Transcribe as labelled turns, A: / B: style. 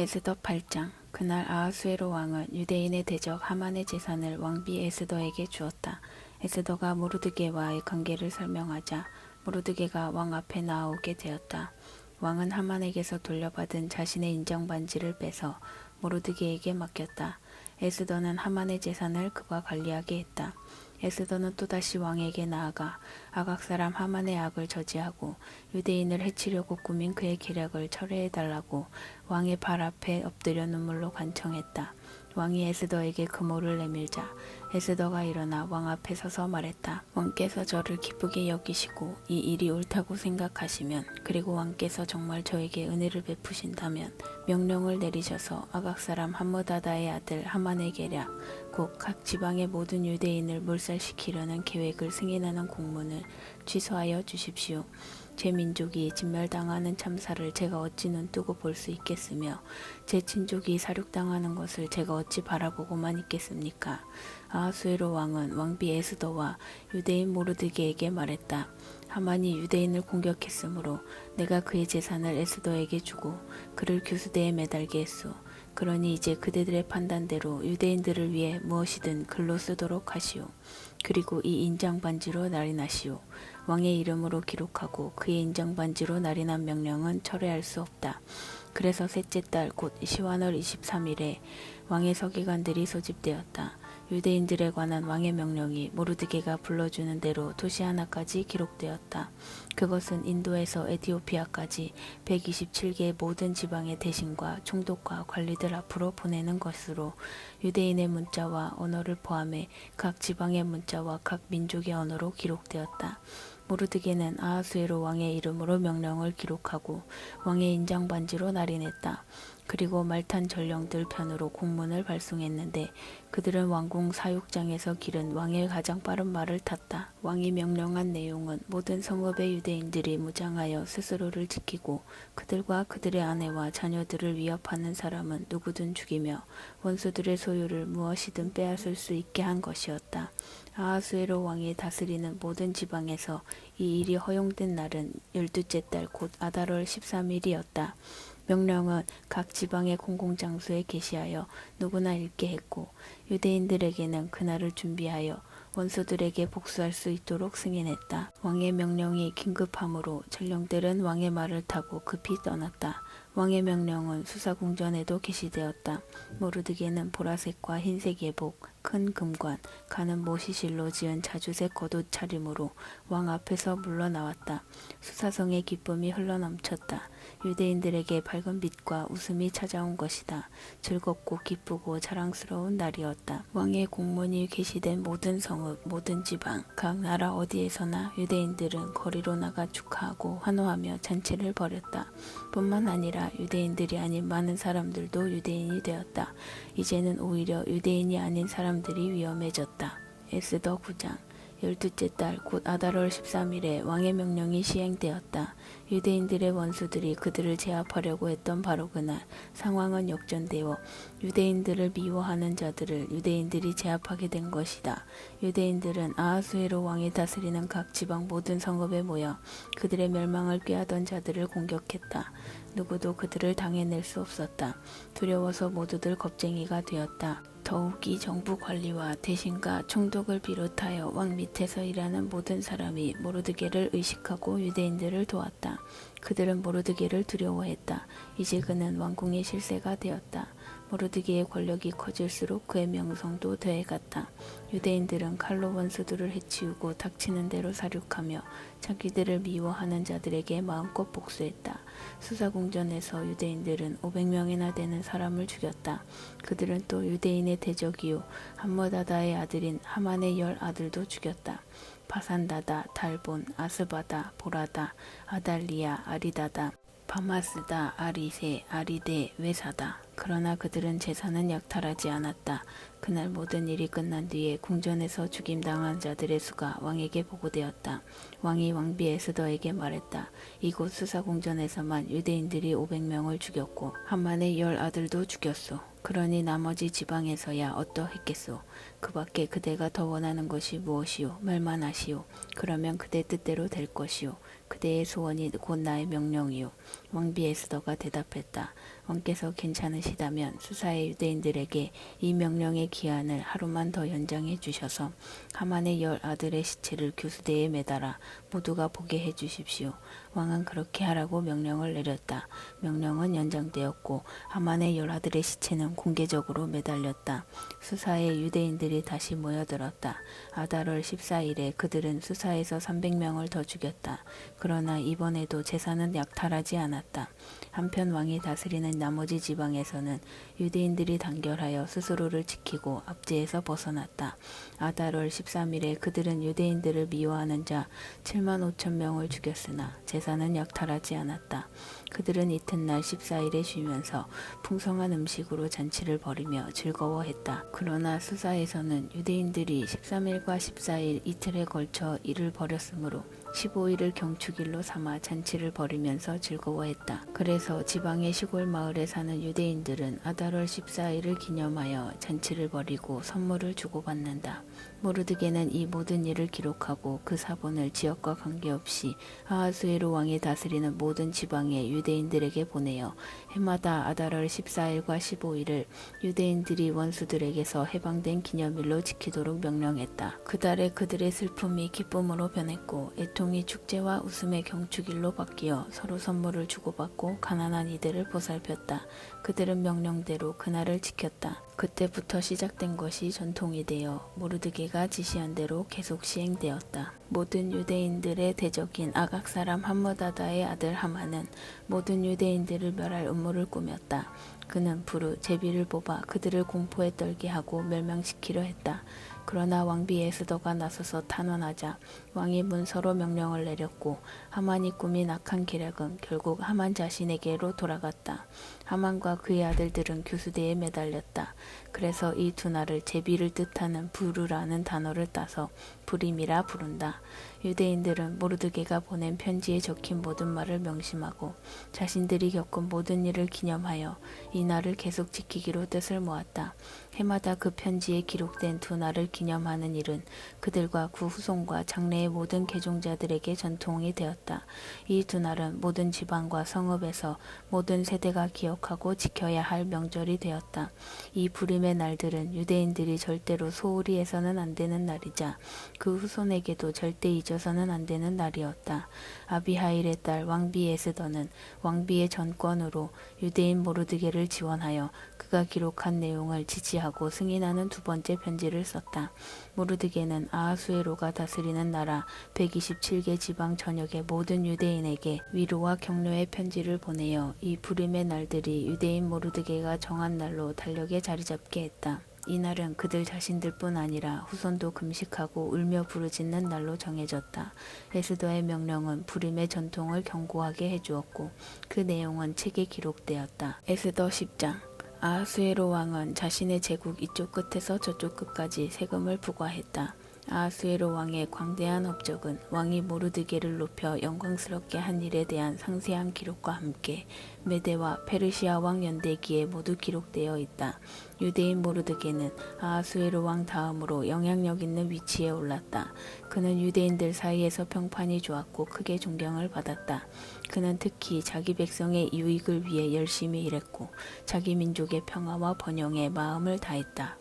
A: 에스더 8장 그날 아하수에로 왕은 유대인의 대적 하만의 재산을 왕비 에스더에게 주었다. 에스더가 모르드게와의 관계를 설명하자 모르드게가 왕 앞에 나오게 되었다. 왕은 하만에게서 돌려받은 자신의 인장 반지를 빼서 모르드게에게 맡겼다. 에스더는 하만의 재산을 그가 관리하게 했다. 에스더는 또다시 왕에게 나아가 아각 사람 하만의 악을 저지하고 유대인을 해치려고 꾸민 그의 계략을 철회해달라고 왕의 발 앞에 엎드려 눈물로 간청했다. 왕이 에스더에게 금호를 내밀자 에스더가 일어나 왕 앞에 서서 말했다. 왕께서 저를 기쁘게 여기시고 이 일이 옳다고 생각하시면 그리고 왕께서 정말 저에게 은혜를 베푸신다면 명령을 내리셔서 아각 사람 함무다다의 아들 계략 곧각 지방의 모든 유대인을 몰살시키려는 계획을 승인하는 공문을 취소하여 주십시오. 제 민족이 진멸당하는 참사를 제가 어찌 눈뜨고 볼 수 있겠으며 제 친족이 사륙당하는 것을 제가 어찌 바라보고만 있겠습니까? 아하수에로 왕은 왕비 에스더와 유대인 모르드게에게 말했다. 하만이 유대인을 공격했으므로 내가 그의 재산을 에스더에게 주고 그를 교수대에 매달게 했소. 그러니 이제 그대들의 판단대로 유대인들을 위해 무엇이든 글로 쓰도록 하시오. 그리고 이 인장 반지로 날인하시오. 왕의 이름으로 기록하고 그의 인장 반지로 날인한 명령은 철회할 수 없다. 그래서 셋째 달 곧 시완월 23일에 왕의 서기관들이 소집되었다. 유대인들에 관한 왕의 명령이 모르드게가 불러주는 대로 도시 하나까지 기록되었다. 그것은 인도에서 에티오피아까지 127개의 모든 지방의 대신과 총독과 관리들 앞으로 보내는 것으로 유대인의 문자와 언어를 포함해 각 지방의 문자와 각 민족의 언어로 기록되었다. 모르드게는 아하수에로 왕의 이름으로 명령을 기록하고 왕의 인장 반지로 날인했다. 그리고 말탄 전령들 편으로 공문을 발송했는데 그들은 왕궁 사육장에서 기른 왕의 가장 빠른 말을 탔다. 왕이 명령한 내용은 모든 성읍의 유대인들이 무장하여 스스로를 지키고 그들과 그들의 아내와 자녀들을 위협하는 사람은 누구든 죽이며 원수들의 소유를 무엇이든 빼앗을 수 있게 한 것이었다. 아하수에로 왕이 다스리는 모든 지방에서 이 일이 허용된 날은 열두째 달 곧 아달월 13일이었다. 명령은 각 지방의 공공장소에 게시하여 누구나 읽게 했고 유대인들에게는 그날을 준비하여 원수들에게 복수할 수 있도록 승인했다. 왕의 명령이 긴급함으로 전령들은 왕의 말을 타고 급히 떠났다. 왕의 명령은 수사궁전에도 게시되었다. 모르드게는 보라색과 흰색 예복, 큰 금관, 가는 모시실로 지은 자주색 겉옷 차림으로 왕 앞에서 물러나왔다. 수사성의 기쁨이 흘러넘쳤다. 유대인들에게 밝은 빛과 웃음이 찾아온 것이다. 즐겁고 기쁘고 자랑스러운 날이었다. 왕의 공문이 게시된 모든 성읍, 모든 지방, 각 나라 어디에서나 유대인들은 거리로 나가 축하하고 환호하며 잔치를 벌였다. 뿐만 아니라 유대인들이 아닌 많은 사람들도 유대인이 되었다. 이제는 오히려 유대인이 아닌 사람 들이 위험해졌다. 에스더 9장 열두째 달 곧 아달월 13일에 왕의 명령이 시행되었다. 유대인들의 원수들이 그들을 제압하려고 했던 바로 그날 상황은 역전되어 유대인들을 미워하는 자들을 유대인들이 제압하게 된 것이다. 유대인들은 아하수에로 왕이 다스리는 각 지방 모든 성읍에 모여 그들의 멸망을 꾀하던 자들을 공격했다. 누구도 그들을 당해낼 수 없었다. 두려워서 모두들 겁쟁이가 되었다. 더욱이 정부 관리와 대신과 총독을 비롯하여 왕 밑에서 일하는 모든 사람이 모르드게를 의식하고 유대인들을 도왔다. 그들은 모르드게를 두려워했다. 이제 그는 왕궁의 실세가 되었다. 모르드게의 권력이 커질수록 그의 명성도 더해갔다. 유대인들은 칼로 원수들을 해치우고 닥치는 대로 사륙하며 자기들을 미워하는 자들에게 마음껏 복수했다. 수사궁전에서 유대인들은 500명이나 되는 사람을 죽였다. 그들은 또 유대인의 대적이요 함머다다의 아들인 하만의 열 아들도 죽였다. 바산다다, 달본, 아스바다, 보라다, 아달리아, 아리다다, 바마스다, 아리세, 아리데, 외사다. 그러나 그들은 재산은 약탈하지 않았다. 그날 모든 일이 끝난 뒤에 궁전에서 죽임당한 자들의 수가 왕에게 보고되었다. 왕이 왕비 에스더에게 말했다. 이곳 수사궁전에서만 유대인들이 500명을 죽였고 한만의 열 아들도 죽였소. 그러니 나머지 지방에서야 어떠했겠소. 그 밖에 그대가 더 원하는 것이 무엇이오? 말만 하시오. 그러면 그대 뜻대로 될 것이오. 그대의 소원이 곧 나의 명령이오. 왕비 에스더가 대답했다. 왕께서 괜찮으시다면 수사의 유대인들에게 이 명령의 기한을 하루만 더 연장해 주셔서 하만의 열 아들의 시체를 교수대에 매달아 모두가 보게 해 주십시오. 왕은 그렇게 하라고 명령을 내렸다. 명령은 연장되었고 하만의 열 아들의 시체는 공개적으로 매달렸다. 수사에 유대인들이 다시 모여들었다. 아달월 14일에 그들은 수사에서 300명을 더 죽였다. 그러나 이번에도 제사는 약탈하지 않았다. 한편 왕이 다스리는 나머지 지방에서는 유대인들이 단결하여 스스로를 지키고 압제에서 벗어났다. 아달월 13일에 그들은 유대인들을 미워하는 자 7만 5천 명을 죽였으나 제사는 약탈하지 않았다. 그들은 이튿날 14일에 쉬면서 풍성한 음식으로 잔치를 벌이며 즐거워했다. 그러나 수사에서는 유대인들이 13일과 14일 이틀에 걸쳐 일을 벌였으므로 15일을 경축일로 삼아 잔치를 벌이면서 즐거워했다. 그래서 지방의 시골 마을에 사는 유대인들은 아달월 14일을 기념하여 잔치를 벌이고 선물을 주고받는다. 모르드게는 이 모든 일을 기록하고 그 사본을 지역과 관계없이 아하수에로 왕이 다스리는 모든 지방의 유대인들에게 보내어 해마다 아달월 14일과 15일을 유대인들이 원수들에게서 해방된 기념일로 지키도록 명령했다. 그 달에 그들의 슬픔이 기쁨으로 변했고 애 통이 축제와 웃음의 경축일로 바뀌어 서로 선물을 주고받고 가난한 이들을 보살폈다. 그들은 명령대로 그날을 지켰다. 그때부터 시작된 것이 전통이 되어 모르드게가 지시한 대로 계속 시행되었다. 모든 유대인들의 대적인 아각 사람 함무다다의 아들 하만은 모든 유대인들을 멸할 음모를 꾸몄다. 그는 부르 제비를 뽑아 그들을 공포에 떨게 하고 멸망시키려 했다. 그러나 왕비 에스더가 나서서 탄원하자 왕이 문서로 명령을 내렸고 하만이 꾸민 악한 계략은 결국 하만 자신에게로 돌아갔다. 하만과 그의 아들들은 교수대에 매달렸다. 그래서 이 두 날을 제비를 뜻하는 부르라는 단어를 따서 불임이라 부른다. 유대인들은 모르드게가 보낸 편지에 적힌 모든 말을 명심하고 자신들이 겪은 모든 일을 기념하여 이 날을 계속 지키기로 뜻을 모았다. 해마다 그 편지에 기록된 두 날을 기념하는 일은 그들과 그 후손과 장래 의 모든 개종자들에게 전통이 되었다. 이 두 날은 모든 지방과 성읍에서 모든 세대가 기억하고 지켜야 할 명절이 되었다. 이 불임의 날들은 유대인들이 절대로 소홀히 해서는 안 되는 날이자 그 후손에게도 절대 잊어서는 안 되는 날이었다. 아비하일의 딸 왕비 에스더는 왕비의 전권으로 유대인 모르드게를 지원하여 그가 기록한 내용을 지지하고 승인하는 두 번째 편지를 썼다. 모르드게는 아하수에로가 다스리는 나라 127개 지방 전역의 모든 유대인에게 위로와 격려의 편지를 보내어 이 불임의 날들이 유대인 모르드게가 정한 날로 달력에 자리 잡게 했다. 이날은 그들 자신들뿐 아니라 후손도 금식하고 울며 부르짖는 날로 정해졌다. 에스더의 명령은 불임의 전통을 경고하게 해주었고 그 내용은 책에 기록되었다. 에스더 10장 아하수에로 왕은 자신의 제국 이쪽 끝에서 저쪽 끝까지 세금을 부과했다. 아하수에로 왕의 광대한 업적은 왕이 모르드게를 높여 영광스럽게 한 일에 대한 상세한 기록과 함께 메데와 페르시아 왕 연대기에 모두 기록되어 있다. 유대인 모르드게는 아하수에로 왕 다음으로 영향력 있는 위치에 올랐다. 그는 유대인들 사이에서 평판이 좋았고 크게 존경을 받았다. 그는 특히 자기 백성의 유익을 위해 열심히 일했고 자기 민족의 평화와 번영에 마음을 다했다.